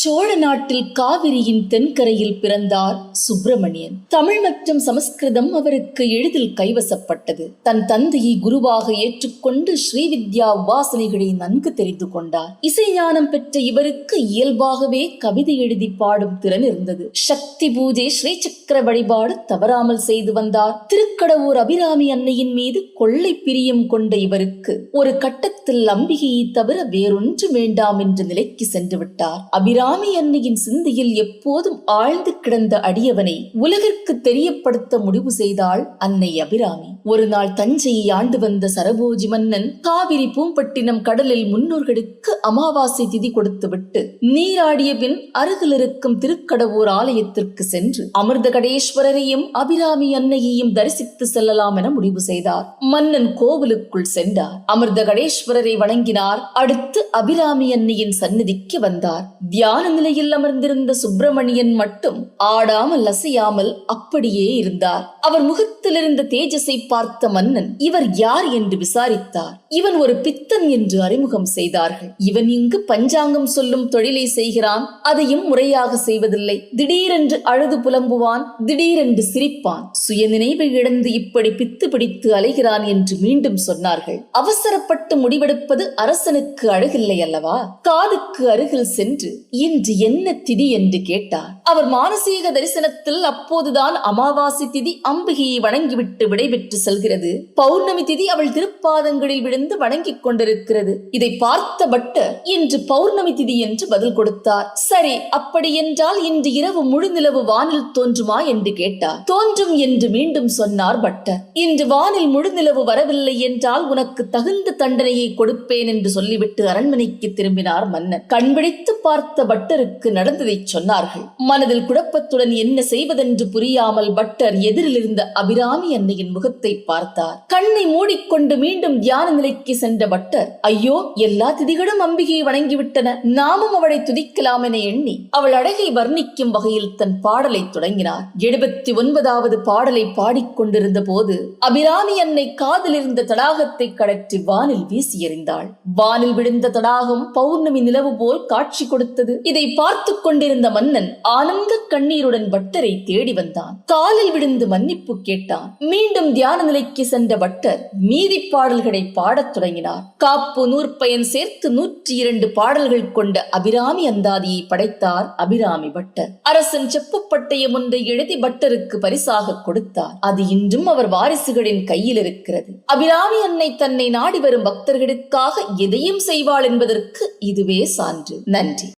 சோழ நாட்டில் காவிரியின் தென்கரையில் பிறந்தார் சுப்பிரமணியன். தமிழ் மற்றும் சமஸ்கிருதம் அவருக்கு எளிதில் கைவசப்பட்டது. தன் தந்தையை குருவாக ஏற்றுக்கொண்டு ஸ்ரீவித்யா உபாசனைகளை நன்கு தெரிந்து கொண்டார். இசைஞானம் பெற்ற இவருக்கு இயல்பாகவே கவிதை எழுதி பாடும் திறன் இருந்தது. சக்தி பூஜை ஸ்ரீ சக்கர வழிபாடு தவறாமல் செய்து வந்தார். திருக்கடவூர் அபிராமி அன்னையின் மீது கொள்ளை பிரியம் கொண்ட இவருக்கு ஒரு கட்டத்தில் அம்பிகையை தவிர வேறொன்று வேண்டாம் என்ற நிலைக்கு சென்று விட்டார். அபிராமி அன்னையின் சிந்தையில் எப்போதும் ஆழ்ந்து கிடந்த அடியவனை உலகிற்கு தெரியப்படுத்த முடிவு செய்தாள் அன்னை அபிராமி. ஒரு நாள் தஞ்சையை ஆண்டு வந்த சரபோஜி மன்னன் காவிரி பூம்பட்டினம் கடலில் முன்னோர்களுக்கு அமாவாசை திதி கொடுத்துவிட்டு நீராடிய பின் அருகில் இருக்கும் திருக்கடவூர் ஆலயத்திற்கு சென்று அமிர்த கடேஸ்வரரையும் அபிராமி அன்னையையும் தரிசித்து செல்லலாம் என முடிவு செய்தார். மன்னன் கோவிலுக்குள் சென்றார். அமிர்த கடேஸ்வரரை வணங்கினார். அடுத்து அபிராமி அன்னையின் சந்நிதிக்கு வந்தார். தியான தியான நிலையில் அமர்ந்திருந்த சுப்பிரமணியன் மட்டும் ஆடாமல் அசையாமல் அப்படியே இருந்தார். அவர் முகத்திலிருந்த தேஜஸை பார்த்த மன்னன் இவர் யார்? என்று விசாரித்தார். இவன் ஒரு பித்தன் என்று அறிமுகம் செய்தார்கள். இவன் இங்கு பஞ்சாங்கம் சொல்லும் தொழிலை செய்கிறான். அதையும் முறையாக செய்வதில்லை. திடீரென்று அழுது புலம்புவான் திடீரென்று சிரிப்பான். சுயநினைவை இழந்து இப்படி பித்து பிடித்து அலைகிறான் என்று மீண்டும் சொன்னார்கள். அவசரப்பட்டு முடிவெடுப்பது அரசனுக்கு அழகில்லை அல்லவா? காதுக்கு அருகில் சென்று இன்று என்ன திதி என்று கேட்டார். அவர் மானசீக தரிசனத்தில் அப்போதுதான் அமாவாசை திதி அம்பிகையை வணங்கிவிட்டு விடைபெற்று செல்கிறது. பௌர்ணமி திதி அவள் திருப்பாதங்களில் விழுந்து வணங்கிக் கொண்டிருக்கிறது. இதை பார்த்த பட்டர் இன்று பௌர்ணமி திதி என்று பதில் கொடுத்தார். சரி அப்படி என்றால் இன்று இரவு முழுநிலவு வானில் தோன்றுமா என்று கேட்டார். தோன்றும் என்று மீண்டும் சொன்னார் பட்டர். இன்று வானில் முழுநிலவு வரவில்லை என்றால் உனக்கு தகுந்த தண்டனையை கொடுப்பேன் என்று சொல்லிவிட்டு அரண்மனைக்கு திரும்பினார் மன்னர். கண்பிடித்து பார்த்த பட்டருக்கு நடந்ததை சொன்னார்கள். மனதில் குழப்பத்துடன் என்ன செய்வதென்று புரியாமல் பட்டர் எதிரில் இருந்த அபிராமி அன்னையின் முகத்தை பார்த்தார். கண்ணை மூடிக்கொண்டு மீண்டும் தியான நிலைக்கு சென்ற பட்டர் ஐயோ எல்லா திதிகளும் அம்பிகையை வணங்கிவிட்டன. நாமும் அவளை துதிக்கலாம் என எண்ணி அவள் அழகை வர்ணிக்கும் வகையில் தன் பாடலை தொடங்கினார். எழுபத்தி ஒன்பதாவது பாடலை பாடிக்கொண்டிருந்த போது அபிராமி அன்னை காதில் இருந்த தடாகத்தை கடற்றி வானில் வீசி எறிந்தாள் வானில் விழுந்த தடாகம் பௌர்ணமி நிலவு போல் காட்சி கொடுத்தது. இதை பார்த்து கொண்டிருந்த மன்னன் ஆனந்த கண்ணீருடன் பட்டரை தேடி வந்தான். காலில் விழுந்து மன்னிப்பு கேட்டான். மீண்டும் தியான நிலைக்கு சென்ற பட்டர் மீதி பாடல்களை பாடத் தொடங்கினார். காப்பு நூற்பயன் சேர்த்து நூற்றி இரண்டு பாடல்கள் கொண்ட அபிராமி அந்தாதியை படைத்தார் அபிராமி பட்டர். அரசன் செப்பு பட்டயம் ஒன்றை எழுதி பட்டருக்கு பரிசாக கொடுத்தார். அது இன்றும் அவர் வாரிசுகளின் கையில் இருக்கிறது. அபிராமி அன்னை தன்னை நாடி வரும் பக்தர்களுக்காக எதையும் செய்வாள் என்பதற்கு இதுவே சான்று. நன்றி.